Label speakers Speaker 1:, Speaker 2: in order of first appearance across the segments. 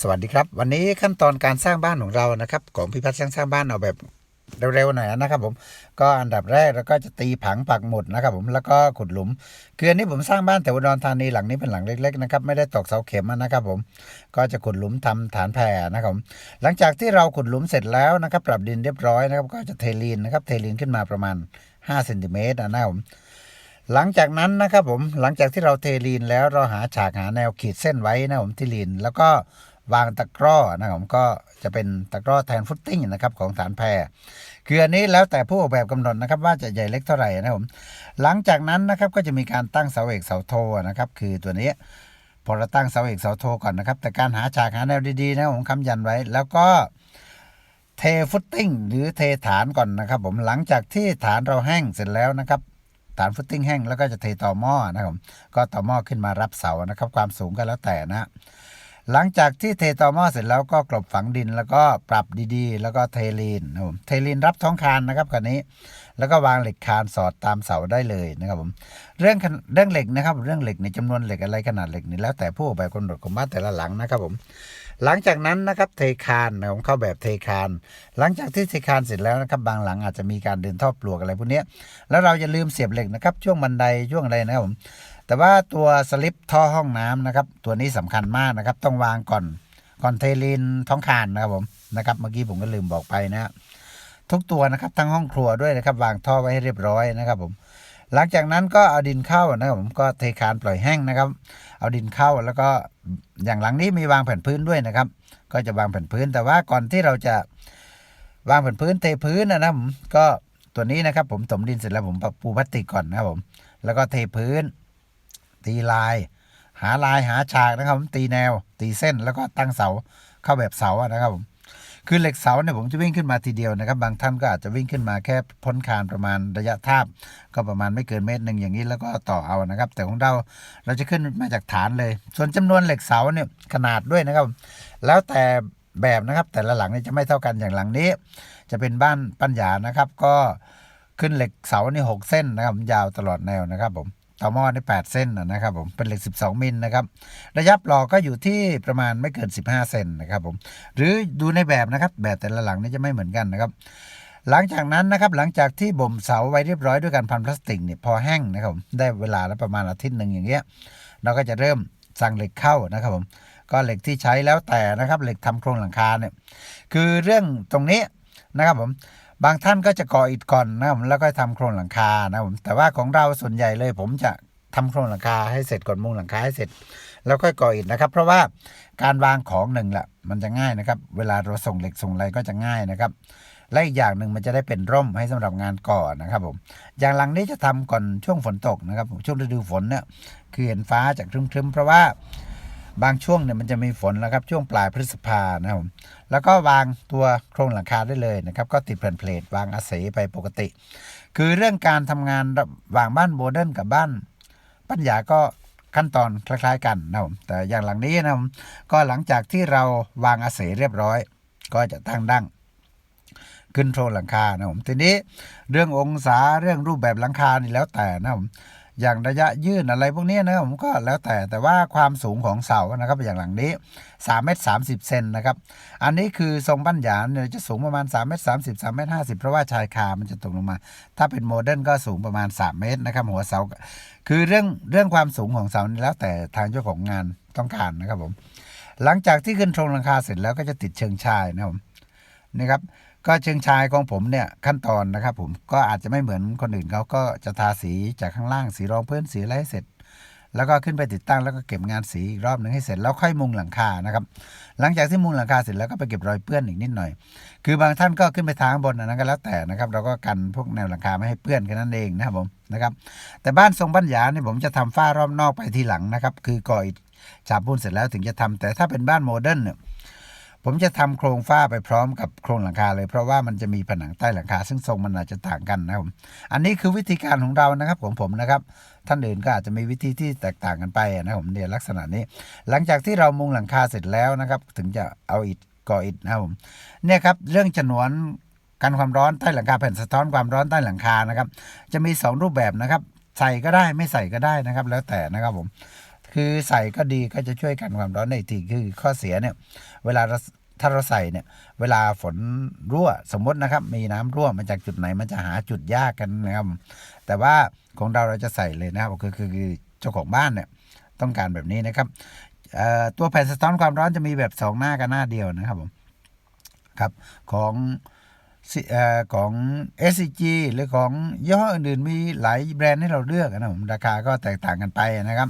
Speaker 1: สวัสดีครับ วันนี้ขั้นตอนการสร้างบ้านของเรานะครับของพิพัฒน์ช่างสร้างบ้านเอาแบบเร็วๆหน่อยนะครับผมก็อันดับแรกเราก็จะตีผังปักหมุดนะครับผมแล้วก็ขุดหลุมคืออันนี้ผมสร้างบ้านแต่อุดรธานีหลังนี้เป็นหลังเล็ก ๆ นะครับ ไม่ได้ตอกเสาเข็มนะครับผมก็จะขุดหลุมทำฐานแผ่นะครับผมหลังจากที่เราขุดหลุมเสร็จแล้วนะครับปรับดินเรียบร้อยนะครับก็จะเทลีนนะครับเทลีนขึ้นมาประมาณ5เซนติเมตรนะครับผมหลังจากนั้นนะครับผมหลังจากที่เราเทลีนแล้วเราหาฉากหาแนวขีดเส้นไว้นะผมที่ลีนแล้วก็ วางตะกร้อนะครับผมก็จะเป็นตะกร้อแทนฟุตติ้งนะครับของฐานแพรคืออันนี้แล้วแต่ผู้ออกแบบกำหนดนะครับ ว่าจะใหญ่เล็กเท่าไหร่นะครับผมหลังจากนั้นนะครับก็จะมีการตั้งเสาเอกเสาโทนะครับ คือตัวนี้พอเราตั้งเสาเอกเสาโทก่อนนะครับ แต่การหาฉากหาแนวดีๆนะผมคำยันไว้ แล้วก็เทฟุตติ้งหรือเทฐานก่อนนะครับ ผมหลังจากที่ฐานเราแห้งเสร็จแล้วนะครับฐานฟุตติ้งแห้งแล้วก็จะเทต่อหม้อนะครับก็ต่อหม้อขึ้นมารับเสานะครับ ความสูงก็แล้วแต่นะ หลังจากที่เทต่อหม้อเสร็จแล้วก็กลบฝังดินแล้วก็ปรับดีๆ แล้วก็เทลีนนะครับผมเทลีนรับท้องคานนะครับคันนี้ แล้วก็วางเหล็กคานสอดตามเสาได้เลยนะครับผมเรื่องเรื่องเหล็กนะครับ เรื่องเหล็กในจำนวนเหล็กอะไรขนาดเหล็กนี่แล้วแต่ผู้ออกแบบกำหนดของบ้านแต่ละหลังนะครับผมหลังจากนั้นนะครับเทคานนะผมเข้าแบบเทคาน หลังจากที่เทคานเสร็จแล้วนะครับบางหลังอาจจะมีการเดินท่อปลวกอะไรพวกนี้แล้วเราอย่าลืมเสียบเหล็กนะครับช่วงบันไดช่วงอะไรนะครับผม แต่ว่าตัวสลิปท่อห้องน้ำนะครับ ตัวนี้สำคัญมากนะครับ ต้องวางก่อนก่อนเทลินท้องคานนะครับผมนะครับ เมื่อกี้ผมก็ลืมบอกไปนะทุกตัวนะครับทั้งห้องครัวด้วยนะครับ วางท่อไว้ให้เรียบร้อยนะครับผม หลังจากนั้นก็เอาดินเข้านะครับผมก็เทคานปล่อยแห้งนะครับ เอาดินเข้าแล้วก็อย่างหลังนี้มีวางแผ่นพื้นด้วยนะครับ ก็จะวางแผ่นพื้น แต่ว่าก่อนที่เราจะวางแผ่นพื้นเทพื้นนะครับผมก็ตัวนี้นะครับ ผมถมดินเสร็จแล้วผมปูพลาสติกก่อนนะครับผม แล้วก็เทพื้น ตีลาย หาลายหาฉากนะครับผมตีแนว ตีเส้นแล้วก็ตั้งเสาเข้าแบบเสาอะนะครับผมคือเหล็กเสาเนี่ยผมจะวิ่งขึ้นมาทีเดียวนะครับ บางท่านก็อาจจะวิ่งขึ้นมาแค่พ้นคานประมาณระยะทาบ ก็ประมาณไม่เกินเมตรหนึ่งอย่างนี้แล้วก็ต่อเอานะครับ แต่ของเราเราจะขึ้นมาจากฐานเลย ส่วนจำนวนเหล็กเสาเนี่ยขนาดด้วยนะครับ แล้วแต่แบบนะครับแต่ละหลังเนี่ยจะไม่เท่ากันอย่างหลังนี้ จะเป็นบ้านปัญญานะครับ ก็ขึ้นเหล็กเสานี่หกเส้นนะครับยาวตลอดแนวนะครับผม ต่อหม้อนี่แปดเส้นนะครับผมเป็นเหล็ก 12 มิลนะครับระยะปลอกก็อยู่ที่ประมาณไม่เกิน 15 เซนนะครับผมหรือดูในแบบนะครับแบบแต่ละหลังนี่จะไม่เหมือนกันนะครับหลังจากนั้นนะครับหลังจากที่บ่มเสาไว้เรียบร้อยด้วยการพันพลาสติกเนี่ยพอแห้งนะครับผมได้เวลาแล้วประมาณอาทิตย์หนึ่งอย่างเงี้ยเราก็จะเริ่มสั่งเหล็กเข้านะครับผมก็เหล็กที่ใช้แล้วแต่นะครับเหล็กทำโครงหลังคาเนี่ยคือเรื่องตรงนี้นะครับผม บางท่านก็จะก่ออิฐก่อนนะผมแล้วก็ทำโครงหลังคานะผมแต่ว่าของเราส่วนใหญ่เลย ผมจะทำโครงหลังคาให้เสร็จก่อนมุงหลังคาให้เสร็จ แล้วค่อยก่ออิฐนะครับ เพราะว่าการวางของหนึ่งแหละมันจะง่ายนะครับ เวลาเราส่งเหล็กส่งอะไรก็จะง่ายนะครับและอีกอย่างหนึ่งมันจะได้เป็นร่มให้สำหรับงานก่อนะครับผมอย่างหลังนี้จะทำก่อนช่วงฝนตกนะครับช่วงฤดูฝนเนี่ยคือเห็นฟ้าจากครึ้มๆเพราะว่า บางช่วงเนี่ยมันจะมีฝนแล้วครับช่วงปลายพฤษภานะครับผมแล้วก็วางตัวโครงหลังคาได้เลยนะครับ ก็ติดแผ่นเพลทวางอาศัยไปปกติ คือเรื่องการทำงานระหว่างบ้านโมเดิร์นกับบ้าน ปัญญาก็ขั้นตอนคล้าย ๆ กันนะครับแต่อย่างหลังนี้นะครับก็หลังจากที่เราวางอาศัยเรียบร้อย ก็จะตั้งดั้งขึ้นโครงหลังคานะผมทีนี้เรื่ององศาเรื่องรูปแบบหลังคานี่แล้วแต่นะผม อย่างระยะยื่นอะไรพวกนี้นะครับผมก็แล้วแต่แต่ว่าความสูงของเสานะครับอย่างหลังนี้3เมตร30เซนนะครับอันนี้คือทรงปัญญาเนี่ยจะสูงประมาณ3เมตร30 3เมตร50 เพราะว่าชายคามันจะตกลงมา ถ้าเป็นโมเดิร์นก็สูงประมาณ 3 เมตรนะครับหัวเสา คือเรื่องเรื่องความสูงของเสาแล้วแต่ทางเจ้าของงานต้องการนะครับผมหลังจากที่ขึ้นโครงหลังคาเสร็จแล้วก็จะติดเชิงชายนะครับผมนี่ครับ ก็เชิงชายของผมเนี่ยขั้นตอนนะครับ ผมก็อาจจะไม่เหมือนคนอื่นเขาก็จะทาสีจากข้างล่างสีรองพื้นสีอะไรเสร็จ แล้วก็ขึ้นไปติดตั้งแล้วก็เก็บงานสีอีกรอบหนึ่งให้เสร็จแล้วค่อยมุงหลังคานะครับ หลังจากที่มุงหลังคาเสร็จแล้วก็ไปเก็บรอยเปื้อนอีกนิดหน่อย คือบางท่านก็ขึ้นไปทางบนนนั้นก็แล้วแต่นะครับ เราก็กันพวกแนวหลังคาไม่ให้เปื้อนแค่นั้นเองนะครับผมนะครับ แต่บ้านทรงบ้านหยาเนี่ยผมจะทำฝ้ารอบนอกไปทีหลังนะครับ คือก่ออิฐฉาบปูนเสร็จแล้วถึงจะทำแต่ถ้าเป็นบ้านโมเดิร์นเนี่ย ผมจะทำโครงฝ้าไปพร้อมกับโครงหลังคาเลย เพราะว่ามันจะมีผนังใต้หลังคา ซึ่งทรงมันอาจจะต่างกันนะครับผมอันนี้คือวิธีการของเรานะครับของผมนะครับ ท่านอื่นก็อาจจะมีวิธีที่แตกต่างกันไปนะครับผมเนี่ยลักษณะนี้ หลังจากที่เรามุงหลังคาเสร็จแล้วนะครับ ถึงจะเอาอิฐก่ออิฐนะครับผมเนี่ยครับเรื่องฉนวนกันความร้อนใต้หลังคาแผ่นสะท้อนความร้อนใต้หลังคานะครับ จะมีสองรูปแบบนะครับ ใส่ก็ได้ไม่ใส่ก็ได้นะครับ แล้วแต่นะครับผม คือใส่ก็ดีก็จะช่วยกันความร้อนได้อีกทีคือข้อเสียเนี่ยเวลาถ้าเราใส่เนี่ยเวลาฝนรั่วสมมตินะครับ มีน้ำรั่วมาจากจุดไหนมันจะหาจุดยากกันนะครับ แต่ว่าของเราเราจะใส่เลยนะครับคือคือคือเจ้าของบ้านเนี่ยต้องการแบบนี้นะครับตัวแผ่นสะท้อนความร้อนจะมีแบบสองหน้ากับหน้าเดียวนะครับผมครับของสิเอ่อของ SCG หรือของยี่ห้ออื่นๆมีหลายแบรนด์ให้เราเลือกนะครับผมราคาก็แตกต่างกันไปนะครับ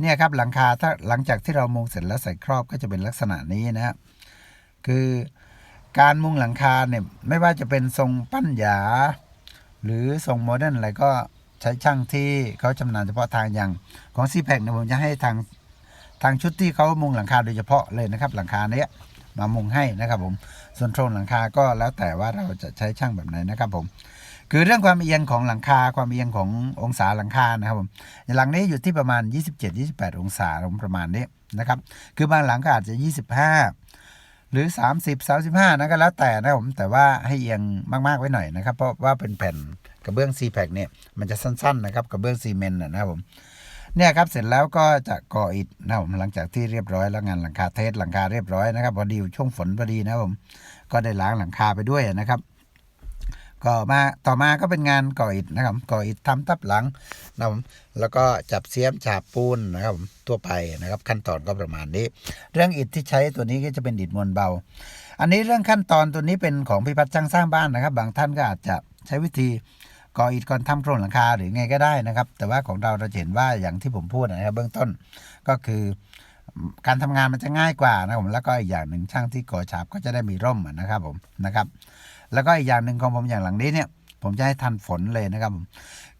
Speaker 1: เนี่ยครับหลังคาถ้าหลังจากที่เรามุงเสร็จแล้วใส่ครอบก็จะเป็นลักษณะนี้นะครับคือการมุงหลังคาเนี่ยไม่ว่าจะเป็นทรงปั้นหยา หรือทรงโมเดิร์นอะไรก็ใช้ช่างที่เขาชำนาญเฉพาะทางอย่างของซีแพคเนี่ยผมจะให้ทางทางชุดที่เขามุงหลังคาโดยเฉพาะเลยนะครับ หลังคาเนี้ยมามุงให้นะครับผมส่วนโครงหลังคาก็แล้วแต่ว่าเราจะใช้ช่างแบบไหนนะครับผม คือเรื่องความเอียงของหลังคาความเอียงขององศาหลังคานะครับผมหลังนี้อยู่ที่ประมาณ 27-28 องศาประมาณนี้นะครับ คือบางหลังก็อาจจะ 25 หรือ 30 35นะก็แล้วแต่นะครับผมแต่ว่าให้เอียงมากๆไว้หน่อยนะครับ เพราะว่าเป็นแผ่นกระเบื้องซีแพคเนี่ยมันจะสั้นๆนะครับกระเบื้องซีเมนต์นะครับผมเนี่ยครับเสร็จแล้วก็จะก่ออิฐนะครับผมหลังจากที่เรียบร้อยแล้วงานหลังคาเทสหลังคาเรียบร้อยนะครับพอดีช่วงฝนพอดีนะครับผมก็ได้ล้างหลังคาไปด้วยนะครับ ก็มาต่อมาก็เป็นงานก่ออิฐนะครับก่ออิฐทำทับหลังนะครับแล้วก็จับเสียมฉาบปูนนะครับทั่วไปนะครับ ขั้นตอนก็ประมาณนี้ เรื่องอิฐที่ใช้ตัวนี้ก็จะเป็นอิฐมวลเบา อันนี้เรื่องขั้นตอนตัวนี้เป็นของพิพัฒน์ช่างสร้างบ้านนะครับ บางท่านก็อาจจะใช้วิธีก่ออิฐก่อนทำโครงหลังคาหรือไงก็ได้นะครับ แต่ว่าของเราเราจะเห็นว่าอย่างที่ผมพูดนะครับ เบื้องต้นก็คือการทำงานมันจะง่ายกว่านะครับผมแล้วก็อีกอย่างหนึ่งช่างที่ก่อฉาบก็จะได้มีร่มนะครับผมนะครับ แล้วก็อีกอย่างหนึ่งของผมอย่างหลังนี้เนี่ยผมจะให้ทันฝนเลยนะครับผม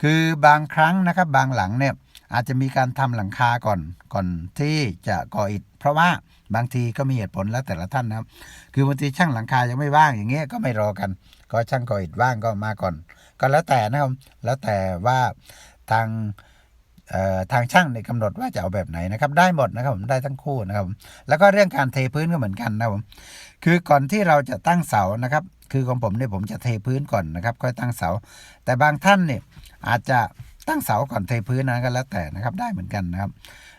Speaker 1: คือบางครั้งนะครับบางหลังเนี่ยอาจจะมีการทำหลังคาก่อนก่อนที่จะก่ออิฐเพราะว่าบางทีก็มีเหตุผลแล้วแต่ละท่านนะครับ คือบางทีช่างหลังคายังไม่ว่างอย่างเงี้ยก็ไม่รอกัน ก็ช่างก่ออิฐว่างก็มาก่อน ก็แล้วแต่นะครับแล้วแต่ว่าทาง ทางช่างในยกำหนดว่าจะเอาแบบไหนนะครับ ได้หมดนะครับผมได้ทั้งคู่นะครับแล้วก็เรื่องการเทพื้นก็เหมือนกันนะครับผมคือก่อนที่เราจะตั้งเสานะครับ คือของผมเนี่ยผมจะเทพื้นก่อนนะครับ ค่อยตั้งเสา แต่บางท่านเนี่ยอาจจะตั้งเสาก่อนเทพื้นนะก็แล้วแต่นะครับได้เหมือนกันนะครับ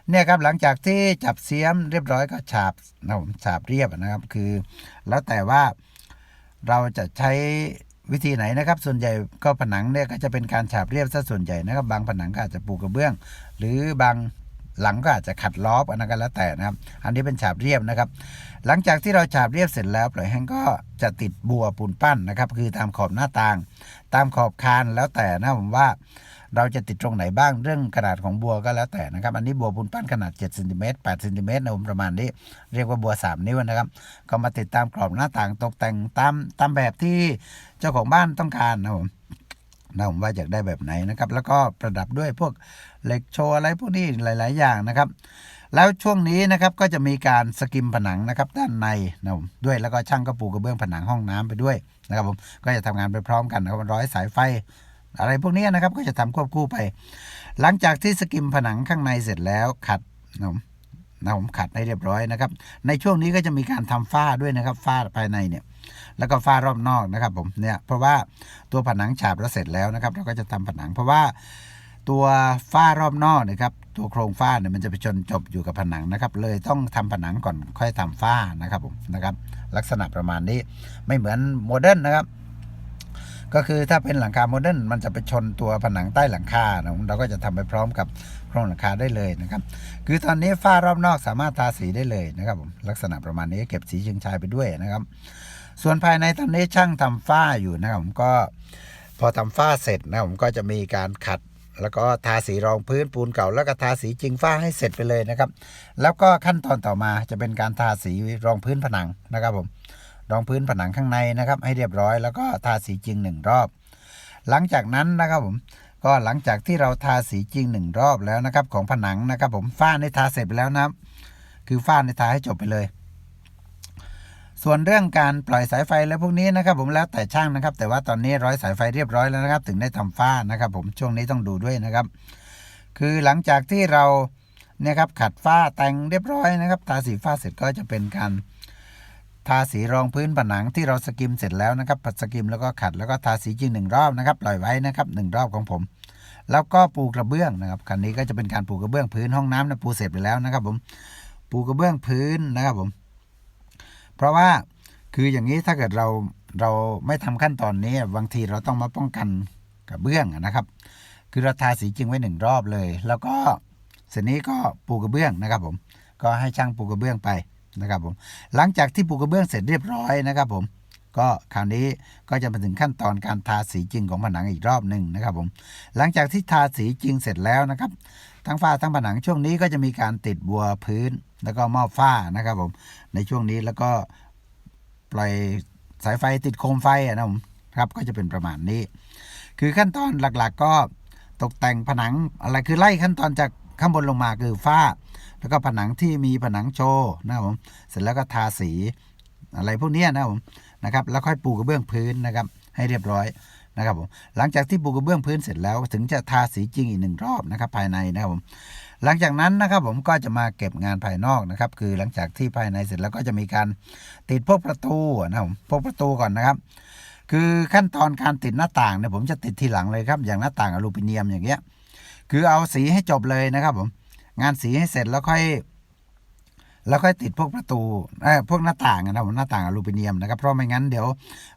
Speaker 1: เนี่ยครับหลังจากที่จับเสียมเรียบร้อยก็ฉาบนะครับผมฉาบเรียบนะครับ คือ แล้วแต่ว่าเราจะใช้ วิธีไหนนะครับ ส่วนใหญ่ก็ผนังเนี่ยก็จะเป็นการฉาบเรียบซะส่วนใหญ่นะครับ บางผนังก็อาจจะปูกระเบื้อง หรือบางหลังก็อาจจะขัดล้อบอันนั้นก็แล้วแต่นะครับ อันนี้เป็นฉาบเรียบนะครับ หลังจากที่เราฉาบเรียบเสร็จแล้วปล่อยแห้งก็จะติดบัวปูนปั้นนะครับ คือตามขอบหน้าต่าง ตามขอบคานแล้วแต่นะผมว่า เราจะติดตรงไหนบ้างเรื่องขนาดของบัวก็แล้วแต่นะครับ อันนี้บัวปูนปั้นขนาด7เซนติเมตร8เซนติเมตรนะผมประมาณนี้ เรียกว่าบัว 3 นิ้วนะครับ ก็มาติดตามกรอบหน้าต่างตกแต่งตามตามแบบที่เจ้าของบ้านต้องการนะผมนะผมว่าอยากได้แบบไหนนะครับ แล้วก็ประดับด้วยพวกเหล็กโชว์อะไรพวกนี้หลาย ๆ อย่างนะครับ แล้วช่วงนี้นะครับก็จะมีการสกิมผนังนะครับด้านในนะผมด้วยแล้วก็ช่างก็ปูกระเบื้องผนังห้องน้ำไปด้วยนะครับผมก็จะทำงานไปพร้อมกันนะครับร้อยสายไฟ อะไรพวกนี้นะครับก็จะทำควบคู่ไป หลังจากที่สกิมผนังข้างในเสร็จแล้วขัดนะผมนะผมขัดให้เรียบร้อยนะครับ ในช่วงนี้ก็จะมีการทำฝ้าด้วยนะครับฝ้าภายในเนี่ยแล้วก็ฝ้ารอบนอกนะครับผมเนี่ยเพราะว่าตัวผนังฉาบแล้วเสร็จแล้วนะครับ เราก็จะทำผนัง เพราะว่าตัวฝ้ารอบนอกนะครับตัวโครงฝ้าเนี่ยมันจะไปชนจบอยู่กับผนังนะครับ เลยต้องทำผนังก่อนค่อยทำฝ้านะครับผมนะครับ ลักษณะประมาณนี้ไม่เหมือนโมเดิร์นนะครับ ก็คือถ้าเป็นหลังคาโมเดิร์นมันจะไปชนตัวผนังใต้หลังคานะเราก็จะทำไปพร้อมกับโครงหลังคาได้เลยนะครับ คือตอนนี้ฝ้ารอบนอกสามารถทาสีได้เลยนะครับผมลักษณะประมาณนี้เก็บสีเชิงชายไปด้วยนะครับ ส่วนภายในตอนนี้ช่างทำฝ้าอยู่นะครับผมก็พอทำฝ้าเสร็จนะผมก็จะมีการขัดแล้วก็ทาสีรองพื้นปูนเก่า แล้วก็ทาสีจริงฝ้าให้เสร็จไปเลยนะครับ แล้วก็ขั้นตอนต่อมาจะเป็นการทาสีรองพื้นผนังนะครับผม รองพื้นผนังข้างในนะครับให้เรียบร้อยแล้วก็ทาสีจริงหนึ่งรอบ หลังจากนั้นนะครับผมก็หลังจากที่เราทาสีจริงหนึ่งรอบแล้วนะครับของผนังนะครับ ผมฝ้าในทาเสร็จไปแล้วนะครับ คือฝ้าในทาให้จบไปเลย ส่วนเรื่องการปล่อยสายไฟแล้วพวกนี้นะครับ ผมแล้วแต่ช่างนะครับ แต่ว่าตอนนี้ร้อยสายไฟเรียบร้อยแล้วนะครับ ถึงได้ทำฝ้านะครับ ผมช่วงนี้ต้องดูด้วยนะครับ คือหลังจากที่เราเนี่ยครับขัดฝ้าแต่งเรียบร้อยนะครับ ทาสีฝ้าเสร็จก็จะเป็นการ ทาสีรองพื้นผนังที่เราสกิมเสร็จแล้วนะครับผัดสกิมแล้วก็ขัดแล้วก็ทาสีจริงหนึ่งรอบนะครับปล่อยไว้นะครับหนึ่งรอบของผม แล้วก็ปูกระเบื้องนะครับคันนี้ก็จะเป็นการปูกระเบื้องพื้นห้องน้ำนะปูเสร็จไปแล้วนะครับผมปูกระเบื้องพื้นนะครับผม เพราะว่าคืออย่างนี้ถ้าเกิดเราเราไม่ทำขั้นตอนนี้บางทีเราต้องมาป้องกันกระเบื้องนะครับ คือเราทาสีจริงไว้หนึ่งรอบเลย แล้วก็เสร็จนี้ก็ปูกระเบื้องนะครับผมก็ให้ช่างปูกระเบื้องไป นะครับผมหลังจากที่ปูกระเบื้องเสร็จเรียบร้อยนะครับผมก็คราวนี้ก็จะมาถึงขั้นตอนการทาสีจริงของผนังอีกรอบหนึ่งนะครับผมหลังจากที่ทาสีจริงเสร็จแล้วนะครับ ทั้งฝ้าทั้งผนังช่วงนี้ก็จะมีการติดบัวพื้น แล้วก็หม้อฝ้านะครับผมในช่วงนี้แล้วก็ปล่อยสายไฟติดโคมไฟนะผมครับก็จะเป็นประมาณนี้ คือขั้นตอนหลักๆก็ตกแต่งผนังอะไรคือไล่ขั้นตอนจาก ข้างบนลงมาคือฝ้า แล้วก็ผนังที่มีผนังโชว์นะครับผมเสร็จแล้วก็ทาสีอะไรพวกนี้นะครับผมนะครับแล้วค่อยปูกระเบื้องพื้นนะครับ ให้เรียบร้อยนะครับผมหลังจากที่ปูกระเบื้องพื้นเสร็จแล้ว ถึงจะทาสีจริงอีกหนึ่งรอบนะครับภายในนะครับผมหลังจากนั้นนะครับผมก็จะมาเก็บงานภายนอกนะครับ คือหลังจากที่ภายในเสร็จแล้วก็จะมีการติดพวกประตูนะครับผมพวกประตูก่อนนะครับ คือขั้นตอนการติดหน้าต่างเนี่ยผมจะติดทีหลังเลยครับ อย่างหน้าต่างอลูมิเนียมอย่างเงี้ย คือเอาสีให้จบเลยนะครับผม งานสีให้เสร็จแล้วค่อย แล้วค่อยติดพวกประตูเอ้ยพวกหน้าต่างนะครับผมหน้าต่างอลูมิเนียมนะครับเพราะไม่งั้นเดี๋ยว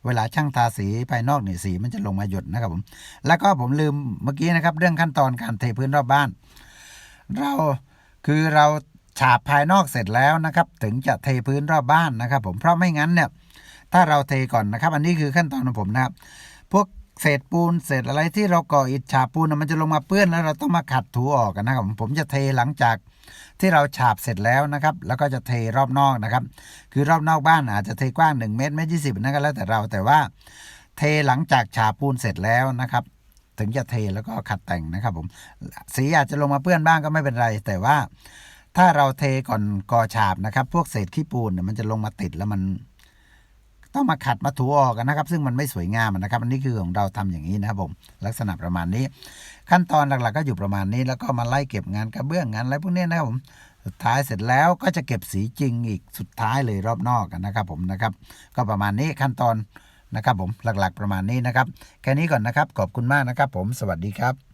Speaker 1: เวลาช่างทาสีภายนอกเนี่ยสีมันจะลงมาหยดนะครับผม แล้วก็ผมลืมเมื่อกี้นะครับ เรื่องขั้นตอนการเทพื้นรอบบ้าน เราคือเราฉาบภายนอกเสร็จแล้วนะครับ ถึงจะเทพื้นรอบบ้านนะครับ ผมเพราะไม่งั้นเนี่ยถ้าเราเทก่อนนะครับ อันนี้คือขั้นตอนของผมนะครับ พวก เศษปูนเศษอะไรที่เราก่ออิฐฉาบปูนมันจะลงมาเปื้อนแล้วเราต้องมาขัดถูออกกันนะครับผมจะเทหลังจากที่เราฉาบเสร็จแล้วนะครับ แล้วก็จะเทรอบนอกนะครับ คือรอบนอกบ้านอาจจะเทกว้าง 1 เมตรเมตรยี่สิบนั่นก็แล้วแต่เราแต่ว่า เทหลังจากฉาบปูนเสร็จแล้วนะครับ ถึงจะเทแล้วก็ขัดแต่งนะครับผมสีอาจจะลงมาเปื้อนบ้างก็ไม่เป็นไร แต่ว่าถ้าเราเทก่อนก่อฉาบนะครับ พวกเศษขี้ปูนเนี่ยมันจะลงมาติดแล้วมัน ต้องมาขัดมาถูออกกันนะครับ ซึ่งมันไม่สวยงามนะครับ อันนี้คือของเราทำอย่างนี้นะครับผมลักษณะประมาณนี้ ขั้นตอนหลักๆก็อยู่ประมาณนี้ แล้วก็มาไล่เก็บงานกระเบื้องงานอะไรพวกนี้นะครับผมสุดท้ายเสร็จแล้วก็จะเก็บสีจริงอีกสุดท้ายเลยรอบนอกกันนะครับผมนะครับ ก็ประมาณนี้ขั้นตอนนะครับผมหลักๆประมาณนี้นะครับ แค่นี้ก่อนนะครับขอบคุณมากนะครับ ผมสวัสดีครับ